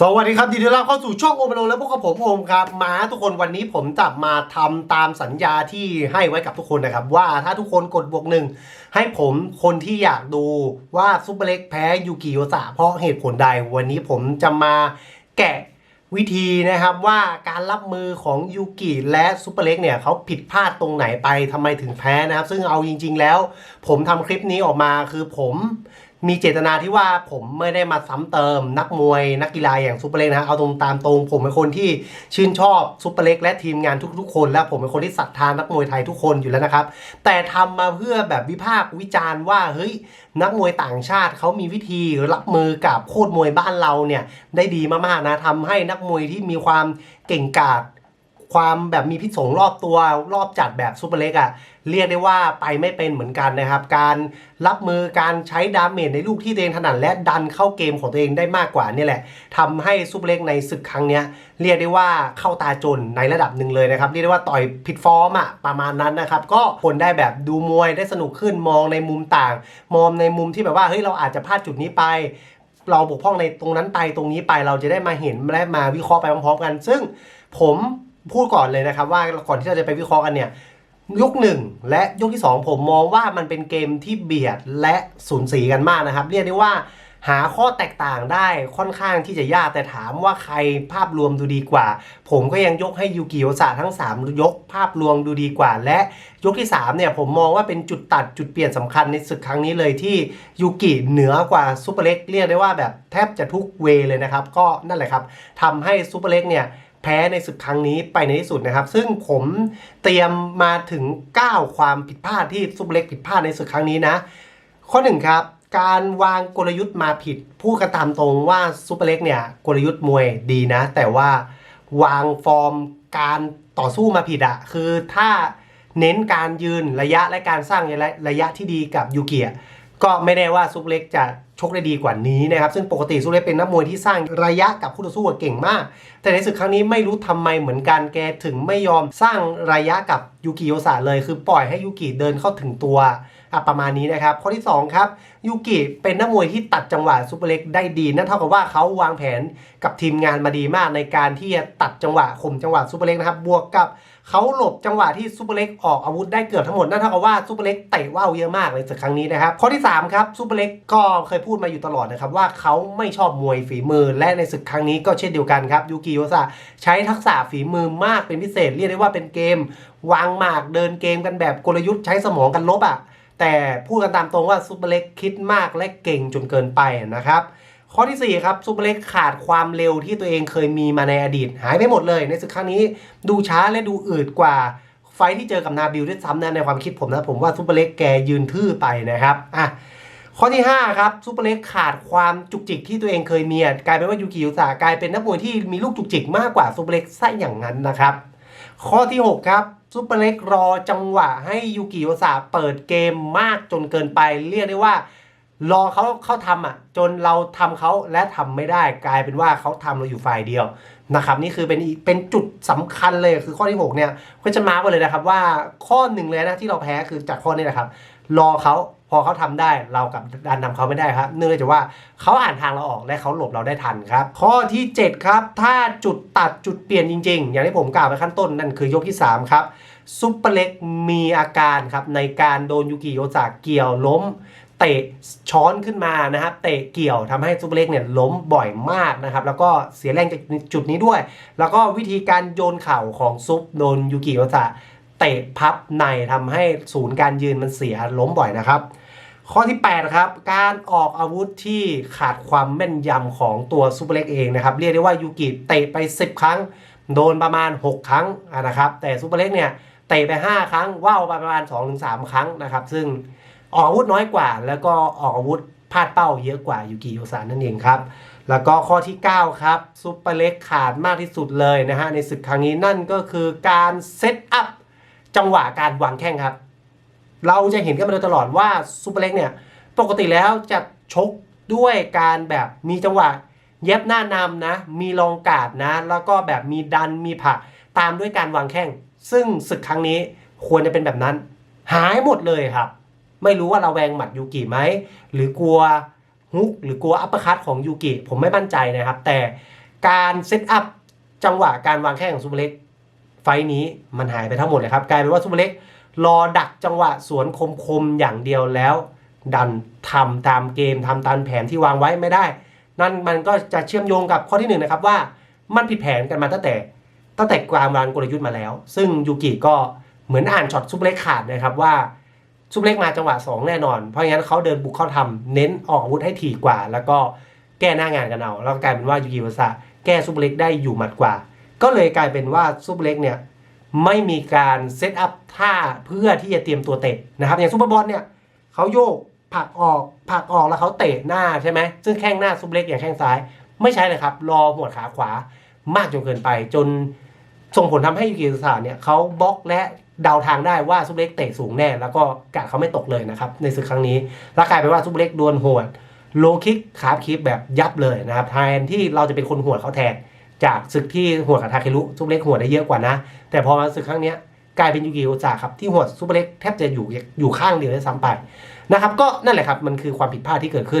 สวัสดีครับยินดีต้อนรับเข้าสู่ช่องโอมโนและพวกกับผมโอมครับ มาทุกคนวันนี้ผมจะมาทำตามสัญญาที่ให้ไว้กับทุกคนนะครับ ว่าถ้าทุกคนกดบวกหนึ่งให้ผมคนที่อยากดูว่าซุปเปอร์เล็กแพ้ยูกิโยสะเพราะเหตุผลใด วันนี้ผมจะมาแกะวิธีนะครับว่าการรับมือของยูกิและซุปเปอร์เล็กเนี่ยเขาผิดพลาดตรงไหนไปทำไมถึงแพ้นะครับ ซึ่งเอาจริง ๆ แล้ว ผมทำคลิปนี้ออกมาคือผม มีเจตนาที่ว่าผมไม่ได้มาซ้ำเติม นักมวยนักกีฬาอย่างซุปเปอร์เล็กนะเอาตรงตามตรง ผมเป็นคนที่ชื่นชอบซุปเปอร์เล็กและทีมงานทุกๆ คน และผมเป็นคนที่ศรัทธานักมวยไทยทุกคนอยู่แล้วนะครับ แต่ทำมาเพื่อแบบวิพากษ์วิจารณ์ว่าเฮ้ยนักมวยต่างชาติเขามีวิธีรับมือกับโคตรมวยบ้านเราเนี่ยได้ดีมากๆนะทำให้นักมวยที่มีความเก่งกาจ ความแบบมีพิษสงรอบตัวรอบจัดแบบซูเปอร์เล็กอะ่ะเรียกได้ว่าไปไม่เป็นเหมือนกันนะครับ การรับมือการใช้ดาเมจในลูกที่ตัวเองถนัดและดันเข้าเกมของตัวเองได้มากกว่านี่แหละทำให้ซูเปอร์เล็กในศึกครั้งเนี้ยเรียกได้ว่าเข้าตาจนในระดับหนึ่งเลยนะครับ เรียกได้ว่าต่อยผิดฟอร์มอะประมาณนั้นนะครับ ก็ผลได้แบบดูมวยได้สนุกขึ้นมองในมุมต่าง มองในมุมที่แบบว่าเฮ้ยเราอาจจะพลาดจุดนี้ไปเราบกพร่องในตรงนั้นไปตรงนี้ไปเราจะได้มาเห็นและมาวิเคราะห์ไปพร้อมๆกัน ซึ่งผม พูดก่อนเลยนะครับ ว่าก่อนที่เราจะไปวิเคราะห์กันเนี่ยยกหนึ่งและยกที่สองผมมองว่ามันเป็นเกมที่เบียดและสูญสีกันมากนะครับ เรียกได้ว่าหาข้อแตกต่างได้ค่อนข้างที่จะยากแต่ถามว่าใครภาพรวมดูดีกว่า ผมก็ยังยกให้ยูกิโอสะทั้ง 3 ยกภาพรวมดูดีกว่า และยกที่3เนี่ยผมมองว่าเป็นจุดตัดจุดเปลี่ยนสำคัญในศึกครั้งนี้เลยที่ยูกิเหนือกว่าซูเปอร์เล็กเรียกได้ว่าแบบแทบจะทุกเวย์เลยนะครับ ก็นั่นแหละครับทำให้ซูเปอร์เล็กเนี่ย แพ้ในศึกครั้งนี้ไปในที่สุดนะครับ ซึ่งผมเตรียมมาถึง 9 ความผิดพลาดที่ซูเปอร์เล็กผิดพลาดในศึกครั้งนี้นะ ข้อหนึ่งครับการวางกลยุทธ์มาผิดพูดกันตามตรงว่าซูเปอร์เล็กเนี่ยกลยุทธ์มวยดีนะ แต่ว่าวางฟอร์มการต่อสู้มาผิดอะคือถ้าเน้นการยืนระยะและการสร้างระยะที่ดีกับยูเกีย ก็ไม่แน่ว่าซุปเล็กจะชกได้ดีกว่านี้นะครับ ซึ่งปกติซุปเล็กเป็นนักมวยที่สร้างระยะกับคู่ต่อสู้เก่งมาก แต่ในศึกครั้งนี้ไม่รู้ทำไมเหมือนกันแกถึงไม่ยอมสร้างระยะกับยูกิโยสะเลย คือปล่อยให้ยูกิเดินเข้าถึงตัว อะประมาณนี้นะครับ ข้อที่ 2 ครับ ยูกิเป็นนักมวยที่ตัดจังหวะซุปเปอร์เล็กได้ดี นั่นเท่ากับว่าเขาวางแผนกับทีมงานมาดีมากในการที่จะตัดจังหวะข่มจังหวะซุปเปอร์เล็กนะครับ บวกกับเขาหลบจังหวะที่ซูเปอร์เล็กออกอาวุธได้เกือบทั้งหมด นั่นเท่ากับว่าซูเปอร์เล็กเตะว่าวเยอะมากในศึกครั้งนี้นะครับ ข้อที่ 3 ครับซูเปอร์เล็กก็เคยพูดมาอยู่ตลอดนะครับว่าเขาไม่ชอบมวยฝีมือ และในศึกครั้งนี้ก็เช่นเดียวกันครับยูกิโยซะใช้ทักษะฝีมือมากเป็นพิเศษ เรียกได้ว่าเป็นเกม วางหมากเดินเกมกันแบบกลยุทธ์ใช้สมองกันลบอะ แต่พูดกันตามตรงว่าซูเปอร์เล็กคิดมากและเก่งจนเกินไปนะครับ ข้อที่ 4 ครับซูเปอร์เล็กขาดความเร็วที่ตัวเองเคยมีมาในอดีต หายไปหมดเลย ในศึกครั้งนี้ดูช้าและดูอืดกว่าไฟที่เจอกับนาบิลด้วยซ้ำนะในความคิดผมนะผมว่าซูเปอร์เล็กแกยืนทื่อไปนะครับอะข้อที่ 5 ครับซูเปอร์เล็กขาดความจุกจิกที่ตัวเองเคยมีกลายเป็นว่ายูกิยุสากลายเป็นนักมวยที่มีลูกจุกจิกมากกว่าซูเปอร์เล็กซะอย่างนั้นนะครับ ข้อที่ 6 ครับซูเปอร์เล็กรอจังหวะให้ยูกิโอซาเปิดเกมมากจนเกินไป เรียกได้ว่า รอเขาเขาทำอะ จนเราทำเขาและทำไม่ได้ กลายเป็นว่าเขาทำเราอยู่ฝ่ายเดียวนะครับนี่คือเป็นเป็นจุดสำคัญเลยคือข้อที่ 6 เนี่ยก็จะมาร์กไว้เลยนะครับว่าข้อหนึ่งเลยนะที่เราแพ้คือจากข้อนี้นะครับ รอเขา พอเขาทำได้เรากับดันนำเขาไม่ได้ครับ เนื่องจากว่าเขาอ่านทางเราออกและเขาหลบเราได้ทันครับ ข้อที่ 7 ครับ ถ้าจุดตัดจุดเปลี่ยนจริง ๆ อย่างที่ผมกล่าวไปขั้นต้นนั่นคือยกที่ 3 ครับซุปเปอร์เล็กมีอาการครับในการโดนยูกิโยจากเกี่ยวล้มเตะช้อนขึ้นมานะครับเตะเกี่ยวทำให้ซูเปอร์เล็กเนี่ยล้มบ่อยมากนะครับแล้วก็เสียแรงจากจุดนี้ด้วย แล้วก็วิธีการโยนเข่าของซุปโดนยูกิโอซะเตะพับในทำให้ศูนย์การยืนมันเสียล้มบ่อยนะครับ ข้อที่ 8 ครับ การออกอาวุธที่ขาดความแม่นยำของตัวซูเปอร์เล็กเองนะครับ เรียกได้ว่ายูกิเตะไป 10 ครั้ง โดนประมาณ 6 ครั้งนะครับ แต่ซูเปอร์เล็กเนี่ยเตะไป 5 ครั้ง ว่าวไปประมาณ 2-3 ครั้งนะครับ ซึ่งออกอาวุธน้อยกว่า แล้วก็ออกอาวุธพลาดเป้าเยอะกว่ายูกิโยซานั่นเองครับ แล้วก็ข้อที่ 9 ครับซูเปอร์เล็กขาดมากที่สุดเลยนะฮะในศึกครั้งนี้นั่นก็คือการเซตอัพจังหวะการวางแข้งครับ เราจะเห็นกันมาโดยตลอดว่าซูเปอร์เล็กเนี่ยปกติแล้วจะชกด้วยการแบบมีจังหวะเย็บหน้านำนะ มีลองกาดนะ แล้วก็แบบมีดันมีผักตามด้วยการวางแข้ง ซึ่งศึกครั้งนี้ควรจะเป็นแบบนั้น หายหมดเลยครับ ไม่รู้ว่าเราแวงหมัดยูกิไหม หรือกลัวฮุกหรือกลัวอัปเปอร์คัตของยูกิผมไม่มั่นใจนะครับ แต่การเซตอัพจังหวะการวางแข้งของซูเปอร์เล็กไฟท์นี้มันหายไปทั้งหมดเลยครับ กลายเป็นว่าซูเปอร์เล็ก รอดักจังหวะสวนคมๆอย่างเดียวแล้ว ดันทำตามเกมทำตามแผนที่วางไว้ไม่ได้ นั่นมันก็จะเชื่อมโยงกับข้อที่หนึ่งนะครับว่ามันผิดแผนกันมาตั้งแต่ตั้งแต่การวางกลยุทธ์มาแล้ว ซึ่งยูกิก็เหมือนอ่านช็อตซูเปเล็กขาดนะครับว่าซูเปเล็กมาจังหวะ 2 แน่นอน เพราะงั้นเขาเดินบุกเข้าทำเน้นออกอาวุธให้ถี่กว่า แล้วก็แก้หน้างานกันเอา แล้วกลายเป็นว่ายูกิวาซาแก้ซูเปเล็กได้อยู่หมัดกว่า ก็เลยกลายเป็นว่าซูเปเล็กเนี่ย ไม่มีการเซตอัพท่าเพื่อที่จะเตรียมตัวเตะนะครับอย่างซูเปอร์บอลเนี่ยเขาโยกผักออกผักออกแล้วเขาเตะหน้าใช่ไหมซึ่งแข้งหน้าซูเปเล็กอย่างแข้งซ้าย ไม่ใช่เลยครับ รอหัวขาขวามากจนเกินไป จนส่งผลทำให้ยูกิอุสาเนี่ยเขาบล็อกและเดาทางได้ว่าซูเปเล็กเตะสูงแน่ แล้วก็กะเขาไม่ตกเลยนะครับ ในศึกครั้งนี้แล้วกลายเป็นว่าซูเปเล็กดวลหวดโลคิกขาบคิกแบบยับเลยนะครับแทนที่เราจะเป็นคนหวดเขาแทน จากศึกที่หัวกับทาเคลุซูเปเล็กหัวได้เยอะกว่านะ แต่พอมาศึกครั้งเนี้ยกลายเป็นยูกิอุสาครับที่หัวซูเปอร์เล็กแทบจะอยู่อยู่ข้างเดียวได้ซ้ำไปนะครับก็นั่นแหละครับมันคือความผิดพลาดที่เกิดขึ้น